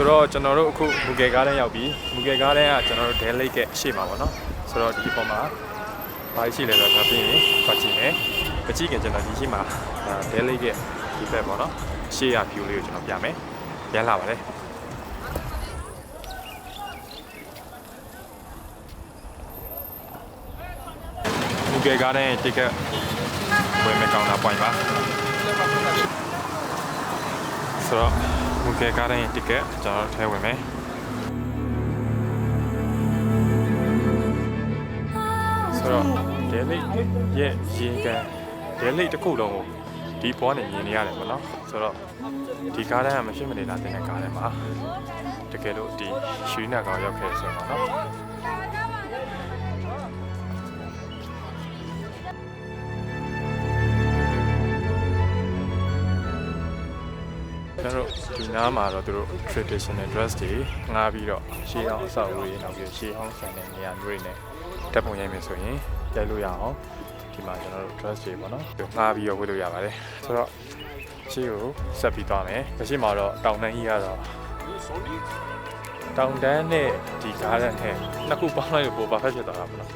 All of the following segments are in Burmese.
ဆိုတော့ကျွန်တော်တို့အခုမူကယ်ကားတန်းရောက်ပြီမူကယ်ကားတန်းကကျွန်တော်တို့ဒဲလိတ်ရဲ့အရှိမှာပေါ့နော်ဆိုတော့ဒီပုံမှာဘာရှိလဲဆိုတော့ကျွန်တော်ပြင်ရင်ပတ်ကြည့်မယ်မကြည့်ခင်ကျွန်တော်ဒီရှိမှာဒဲလိတ်ရဲ့ဒီဘက်ပေါ့နော်အရှိရ view လေးကိုကျွန်တော်ပြမယ်ရမ်းလာပါလေမူကယ်ကားတန်းရဲ့ ticket ဝယ်မဲ့ကောင်တာ point ပါဆိုတော့ မူကယ်ကားတန်းရဲ့ ticket ကျွန်တော်တို့ထဲဝင်မယ်ဆိုတော့ဒဲလိတ်ရဲ့ရေကန်ဒဲလိတ်တစ်ခုလုံးကိုဒီပေါ်နေမြင်နေရတယ်ပေါ့နော်ဆိုတော့ဒီကားတန်းကမရှိမနေလာတဲ့ကားတန်းမှာတကယ်လို့ဒီရွှေနာကောင်ရောက်ခဲ့ဆိုတော့နော် ကျွန်တော်တို့ဒီနားမှာတော့သူတို့ traditional dress တွေငှားပြီးတော့ရှေးအောင်အဆောက်အဦတွေနောက်ပြီးရှေးအောင်ဆန်တဲ့နေရာမျိုးတွေနဲ့တက်ပုံရိုက်မယ်ဆိုရင်ရိုက်လို့ရအောင်ဒီမှာကျွန်တော်တို့ dress တွေပေါ့နော်သူငှားပြီးတော့ဝတ်လို့ရပါတယ်ဆိုတော့ရှေးကိုဆက်ပြီးသွားမယ်ရှေးမှာတော့တောင်တန်းကြီးကတော့တောင်တန်းနဲ့ဒီကားတန်းနဲ့နှစ်ခုပေါင်းလိုက်လို့ပိုပါဖက်ဖြစ်သွားတာပေါ့နော်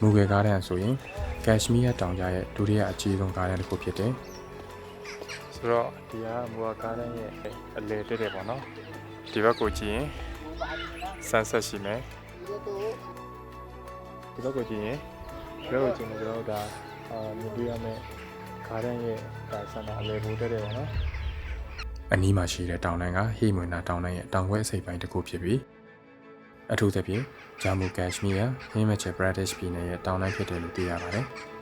မူဂယ်ကားတန်းဆိုရင်ကက်ရှမီးယားတောင်ကြားရဲ့ဒုတိယအကြီးဆုံးကားတန်းတစ်ခုဖြစ်တယ် ဆိုတော့ဒီကမူဝကားတန်းရဲ့အလေတက်တယ်ပေါ့နော်ဒီဘက်ကိုကြည့်ရင် sunset ရှိမယ်ဒီဘက်ကိုကြည့်ရင်ဒီဘက်ကိုကြည့်ရင်ကျွန်တော်တို့ဒါအာမြင်တွေ့ရမယ့်ကားတန်းရဲ့ဒါဆန္ဒအလေဘူးတက်တယ်ပေါ့နော်အနီးမှာရှိတဲ့တောင်တန်းကဟေမွေနာတောင်တန်းရဲ့တောင်ခွဲအစိပ်ပိုင်းတစ်ခုဖြစ်ပြီးအထူးသဖြင့်ဂျာမူကက်ရှမီးယားဟိမချေပရဒက်ရှ်ပြည်နယ်ရဲ့တောင်တန်းဖြစ်တယ်လို့သိရပါတယ်။